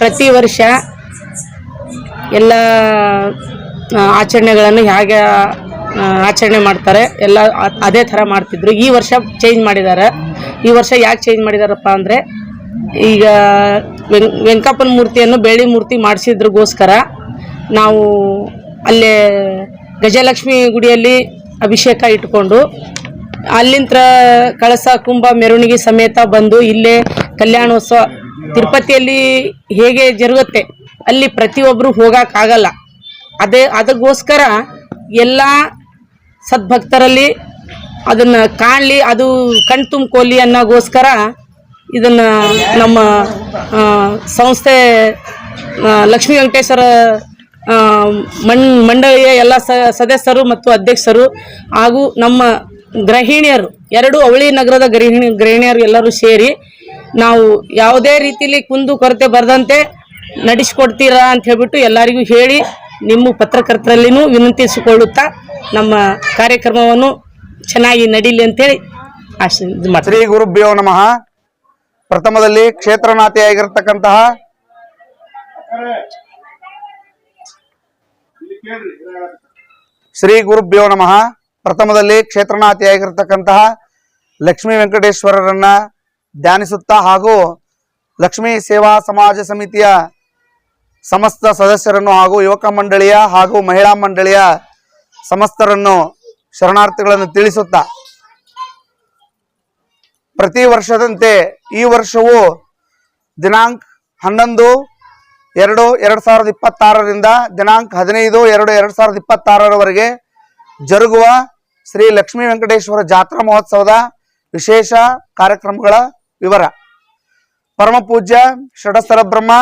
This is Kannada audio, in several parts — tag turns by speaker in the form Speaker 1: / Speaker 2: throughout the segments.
Speaker 1: ಪ್ರತಿ ವರ್ಷ ಎಲ್ಲ ಆಚರಣೆಗಳನ್ನು ಹೇಗೆ ಆಚರಣೆ ಮಾಡ್ತಾರೆ, ಎಲ್ಲ ಅದೇ ಥರ ಮಾಡ್ತಿದ್ರು. ಈ ವರ್ಷ ಚೇಂಜ್ ಮಾಡಿದ್ದಾರೆ. ಈ ವರ್ಷ ಯಾಕೆ ಚೇಂಜ್ ಮಾಡಿದಾರಪ್ಪ ಅಂದರೆ, ಈಗ ವೆಂಕಪ್ಪನ ಮೂರ್ತಿಯನ್ನು ಬೆಳ್ಳಿ ಮೂರ್ತಿ ಮಾಡಿಸಿದ್ರಿಗೋಸ್ಕರ ನಾವು ಅಲ್ಲೇ ಗಜಲಕ್ಷ್ಮಿ ಗುಡಿಯಲ್ಲಿ ಅಭಿಷೇಕ ಇಟ್ಕೊಂಡು ಅಲ್ಲಿಂದ ಕಳಸ, ಕುಂಭ, ಮೆರವಣಿಗೆ ಸಮೇತ ಬಂದು ಇಲ್ಲೇ ಕಲ್ಯಾಣೋತ್ಸವ ತಿರುಪತಿಯಲ್ಲಿ ಹೇಗೆ ಜರುಗುತ್ತೆ, ಅಲ್ಲಿ ಪ್ರತಿಯೊಬ್ಬರು ಹೋಗೋಕ್ಕಾಗಲ್ಲ ಅದೇ, ಅದಕ್ಕೋಸ್ಕರ ಎಲ್ಲ ಸದ್ಭಕ್ತರಲ್ಲಿ ಅದನ್ನು ಕಾಣಲಿ, ಅದು ಕಣ್ ತುಂಬ್ಕೊಲಿ ಅನ್ನೋಗೋಸ್ಕರ ಇದನ್ನು ನಮ್ಮ ಸಂಸ್ಥೆ ಲಕ್ಷ್ಮೀ ವೆಂಕಟೇಶ್ವರ ಮಣ್, ಮಂಡಳಿಯ ಎಲ್ಲ ಸದಸ್ಯರು ಮತ್ತು ಅಧ್ಯಕ್ಷರು ಹಾಗೂ ನಮ್ಮ ಗೃಹಿಣಿಯರು, ಎರಡು ಅವಳಿ ನಗರದ ಗೃಹಿಣಿ, ಗೃಹಿಣಿಯರು ಎಲ್ಲರೂ ಸೇರಿ ನಾವು ಯಾವುದೇ ರೀತಿಲಿ ಕುಂದು ಕೊರತೆ ಬರದಂತೆ ನಡೆಸ್ಕೊಡ್ತೀರಾ ಅಂತ ಹೇಳ್ಬಿಟ್ಟು ಎಲ್ಲರಿಗೂ ಹೇಳಿ ನಿಮ್ಮ ಪತ್ರಕರ್ತರಲ್ಲಿನೂ ವಿನಂತಿಸಿಕೊಳ್ಳುತ್ತಾ ನಮ್ಮ ಕಾರ್ಯಕ್ರಮವನ್ನು ಚೆನ್ನಾಗಿ ನಡೀಲಿ ಅಂತೇಳಿ ಮಾಡ್ತೀನಿ.
Speaker 2: ಶ್ರೀ ಗುರುಭ್ಯೋ ನಮಃ. ಪ್ರಥಮದಲ್ಲಿ ಕ್ಷೇತ್ರನಾಥಿಯಾಗಿರ್ತಕ್ಕಂತಹ ಶ್ರೀ ಗುರುಭ್ಯೋ ನಮಃ. ಪ್ರಥಮದಲ್ಲಿ ಕ್ಷೇತ್ರನಾಥಿಯಾಗಿರ್ತಕ್ಕಂತಹ ಲಕ್ಷ್ಮೀ ವೆಂಕಟೇಶ್ವರರನ್ನ ಧ್ಯಾನಿಸುತ್ತಾ ಹಾಗೂ ಲಕ್ಷ್ಮೀ ಸೇವಾ ಸಮಾಜ ಸಮಿತಿಯ ಸಮಸ್ತ ಸದಸ್ಯರನ್ನು ಹಾಗೂ ಯುವಕ ಮಂಡಳಿಯ ಹಾಗೂ ಮಹಿಳಾ ಮಂಡಳಿಯ ಸಮಸ್ತರನ್ನು ಶರಣಾರ್ಥಿಗಳನ್ನು ತಿಳಿಸುತ್ತಾ ಪ್ರತಿ ವರ್ಷದಂತೆ ಈ ವರ್ಷವೂ ದಿನಾಂಕ ಹನ್ನೊಂದು, ಎರಡು ಎರಡು ಸಾವಿರದ ಇಪ್ಪತ್ತಾರರಿಂದ ದಿನಾಂಕ ಹದಿನೈದು, ಎರಡು ಎರಡು ಸಾವಿರದ ಇಪ್ಪತ್ತಾರರವರೆಗೆ ಜರುಗುವ ಶ್ರೀ ಲಕ್ಷ್ಮೀ ವೆಂಕಟೇಶ್ವರ ಜಾತ್ರಾ ಮಹೋತ್ಸವದ ವಿಶೇಷ ಕಾರ್ಯಕ್ರಮಗಳ ವಿವರ. ಪರಮ ಪೂಜ್ಯ ಷಡಸ್ಥಲ ಬ್ರಹ್ಮ,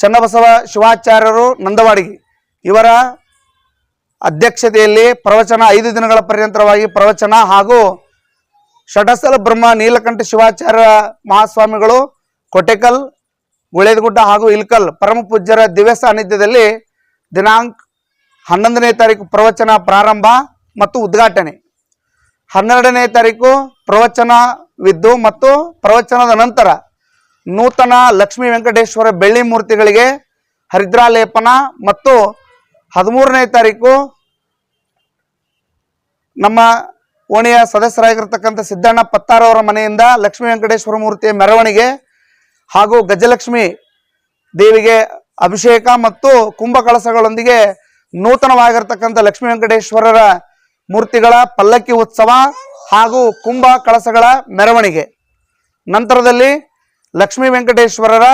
Speaker 2: ಚನ್ನಬಸವ ಶಿವಾಚಾರ್ಯರು ನಂದವಾಡಿಗಿ. ಇವರ ಅಧ್ಯಕ್ಷತೆಯಲ್ಲಿ ಪ್ರವಚನ ಐದು ದಿನಗಳ ಪರ್ಯಂತರವಾಗಿ ಪ್ರವಚನ ಹಾಗೂ ಷಡಸ್ಥಲ ಬ್ರಹ್ಮ, ನೀಲಕಂಠ ಶಿವಾಚಾರ್ಯ ಮಹಾಸ್ವಾಮಿಗಳು, ಕೊಟೆಕಲ್, ಗುಳೇದಗುಡ್ಡ ಹಾಗೂ ಇಲ್ಕಲ್ ಪರಮ ಪೂಜ್ಯರ ದಿವ್ಯ ಸಾನ್ನಿಧ್ಯದಲ್ಲಿ ದಿನಾಂಕ ಹನ್ನೊಂದನೇ ತಾರೀಕು ಪ್ರವಚನ ಪ್ರಾರಂಭ ಮತ್ತು ಉದ್ಘಾಟನೆ. ಹನ್ನೆರಡನೇ ತಾರೀಕು ಪ್ರವಚನವಿದ್ದು ಮತ್ತು ಪ್ರವಚನದ ನಂತರ ನೂತನ ಲಕ್ಷ್ಮೀ ವೆಂಕಟೇಶ್ವರ ಬೆಳ್ಳಿ ಮೂರ್ತಿಗಳಿಗೆ ಹರಿದ್ರಾಲೇಪನ ಮತ್ತು ಹದಿಮೂರನೇ ತಾರೀಕು ನಮ್ಮ ಓಣಿಯ ಸದಸ್ಯರಾಗಿರ್ತಕ್ಕಂಥ ಸಿದ್ದಣ್ಣ ಪತ್ತಾರವರ ಮನೆಯಿಂದ ಲಕ್ಷ್ಮೀ ವೆಂಕಟೇಶ್ವರ ಮೂರ್ತಿಯ ಮೆರವಣಿಗೆ ಹಾಗೂ ಗಜಲಕ್ಷ್ಮಿ ದೇವಿಗೆ ಅಭಿಷೇಕ ಮತ್ತು ಕುಂಭ ಕಳಸಗಳೊಂದಿಗೆ ನೂತನವಾಗಿರ್ತಕ್ಕಂಥ ಲಕ್ಷ್ಮೀ ವೆಂಕಟೇಶ್ವರರ ಮೂರ್ತಿಗಳ ಪಲ್ಲಕ್ಕಿ ಉತ್ಸವ ಹಾಗೂ ಕುಂಭ ಕಳಸಗಳ ಮೆರವಣಿಗೆ. ನಂತರದಲ್ಲಿ ಲಕ್ಷ್ಮೀ ವೆಂಕಟೇಶ್ವರರ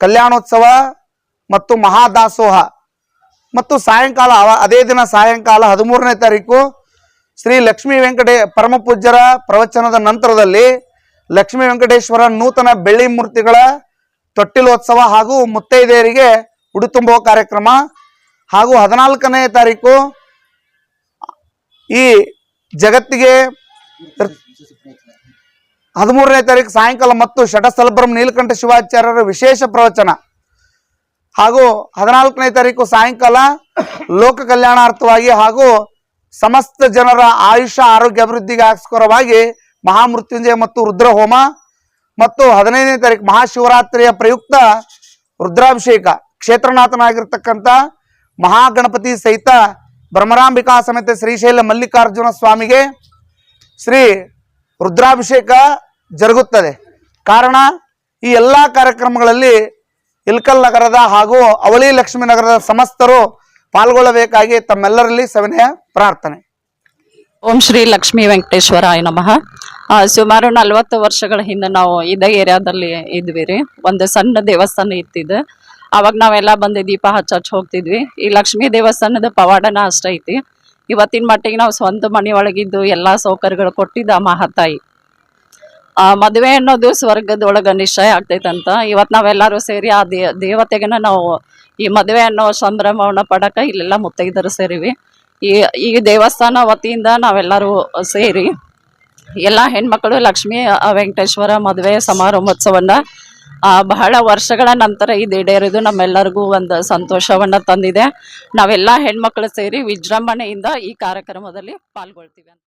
Speaker 2: ಕಲ್ಯಾಣೋತ್ಸವ ಮತ್ತು ಮಹಾದಾಸೋಹ. ಮತ್ತು ಸಾಯಂಕಾಲ ಅದೇ ದಿನ ಸಾಯಂಕಾಲ ಹದಿಮೂರನೇ ತಾರೀಕು ಶ್ರೀ ಲಕ್ಷ್ಮೀ ವೆಂಕಟೇ, ಪರಮಪೂಜ್ಯರ ಪ್ರವಚನದ ನಂತರದಲ್ಲಿ ಲಕ್ಷ್ಮೀ ವೆಂಕಟೇಶ್ವರ ನೂತನ ಬೆಳ್ಳಿ ಮೂರ್ತಿಗಳ ತೊಟ್ಟಿಲೋತ್ಸವ ಹಾಗೂ ಮುತ್ತೈದೆಯರಿಗೆ ಉಡುತುಂಬುವ ಕಾರ್ಯಕ್ರಮ ಹಾಗೂ ಹದಿನಾಲ್ಕನೇ ತಾರೀಕು ಈ ಜಗತ್ತಿಗೆ ಹದಿಮೂರನೇ ತಾರೀಕು ಸಾಯಂಕಾಲ ಮತ್ತು ಷಟಸ್ಥಲಬ್ರಹ್ಮ ನೀಲಕಂಠ ಶಿವಾಚಾರ್ಯರ ವಿಶೇಷ ಪ್ರವಚನ. ಹಾಗೂ ಹದಿನಾಲ್ಕನೇ ತಾರೀಕು ಸಾಯಂಕಾಲ ಲೋಕ ಕಲ್ಯಾಣಾರ್ಥವಾಗಿ ಹಾಗೂ ಸಮಸ್ತ ಜನರ ಆಯುಷ, ಆರೋಗ್ಯ ಅಭಿವೃದ್ಧಿಗೆ ಆಸ್ಕರವಾಗಿ ಮಹಾಮೃತ್ಯುಂಜಯ ಮತ್ತು ರುದ್ರ ಹೋಮ ಮತ್ತು ಹದಿನೈದನೇ ತಾರೀಕು ಮಹಾಶಿವರಾತ್ರಿಯ ಪ್ರಯುಕ್ತ ರುದ್ರಾಭಿಷೇಕ. ಕ್ಷೇತ್ರನಾಥನಾಗಿರ್ತಕ್ಕಂಥ ಮಹಾಗಣಪತಿ ಸಹಿತ ಬ್ರಹ್ಮರಾಂಬಿಕಾ ಸಮೇತ ಶ್ರೀಶೈಲ ಮಲ್ಲಿಕಾರ್ಜುನ ಸ್ವಾಮಿಗೆ ಶ್ರೀ ರುದ್ರಾಭಿಷೇಕ ಜರುಗುತ್ತದೆ. ಕಾರಣ, ಈ ಎಲ್ಲ ಕಾರ್ಯಕ್ರಮಗಳಲ್ಲಿ ಇಲ್ಕಲ್ ನಗರದ ಹಾಗೂ ಅವಳಿ ಲಕ್ಷ್ಮೀ ನಗರದ ಸಮಸ್ತರು ಪಾಲ್ಗೊಳ್ಳಬೇಕಾಗಿ ತಮ್ಮೆಲ್ಲರಲ್ಲಿ ಸವಿನಯ ಪ್ರಾರ್ಥನೆ.
Speaker 3: ಓಂ ಶ್ರೀ ಲಕ್ಷ್ಮೀ ವೆಂಕಟೇಶ್ವರಾಯ ನಮಃ. ಸುಮಾರು ನಲವತ್ತು ವರ್ಷಗಳ ಹಿಂದೆ ನಾವು ಇದೇ ಏರಿಯಾದಲ್ಲಿ ಇದ್ವಿ ರೀ ಒಂದು ಸಣ್ಣ ದೇವಸ್ಥಾನ ಇತ್ತಿದೆ. ಅವಾಗ ನಾವೆಲ್ಲ ಬಂದು ದೀಪ ಹಚ್ಚ ಹೋಗ್ತಿದ್ವಿ. ಈ ಲಕ್ಷ್ಮೀ ದೇವಸ್ಥಾನದ ಪವಾಡನ ಅಷ್ಟೈತಿ ಇವತ್ತಿನ ಮಟ್ಟಿಗೆ ನಾವು ಸ್ವಂತ ಮನೆ ಒಳಗಿದ್ದು ಎಲ್ಲಾ ಸೌಕರ್ಯಗಳು ಕೊಟ್ಟಿದ್ದ ಮಹಾತಾಯಿ ಮದುವೆ ಅನ್ನೋದು ಸ್ವರ್ಗದೊಳಗ ನಿಶ್ಚಯ ಆಗ್ತೈತಂತ. ಇವತ್ತು ನಾವೆಲ್ಲರೂ ಸೇರಿ ಆ ದೇ ದೇವತೆಗೆನ ನಾವು ಈ ಮದುವೆ ಅನ್ನೋ ಸಂಭ್ರಮವನ್ನು ಪಡಕ ಇಲ್ಲೆಲ್ಲ ಮುತ್ತೈದರು ಸೇರಿವಿ. ಈ ಈ ದೇವಸ್ಥಾನ ವತಿಯಿಂದ ನಾವೆಲ್ಲರೂ ಸೇರಿ ಎಲ್ಲ ಹೆಣ್ಮಕ್ಳು ಲಕ್ಷ್ಮೀ ವೆಂಕಟೇಶ್ವರ ಮದುವೆ ಸಮಾರಂಭೋತ್ಸವನ್ನ ಆ, ಬಹಳ ವರ್ಷಗಳ ನಂತರ ಇದು ಈಡೇರಿದು ನಮ್ಮೆಲ್ಲರಿಗೂ ಒಂದು ಸಂತೋಷವನ್ನ ತಂದಿದೆ. ನಾವೆಲ್ಲ ಹೆಣ್ಮಕ್ಳು ಸೇರಿ ವಿಜೃಂಭಣೆಯಿಂದ ಈ ಕಾರ್ಯಕ್ರಮದಲ್ಲಿ ಪಾಲ್ಗೊಳ್ತೀವಿ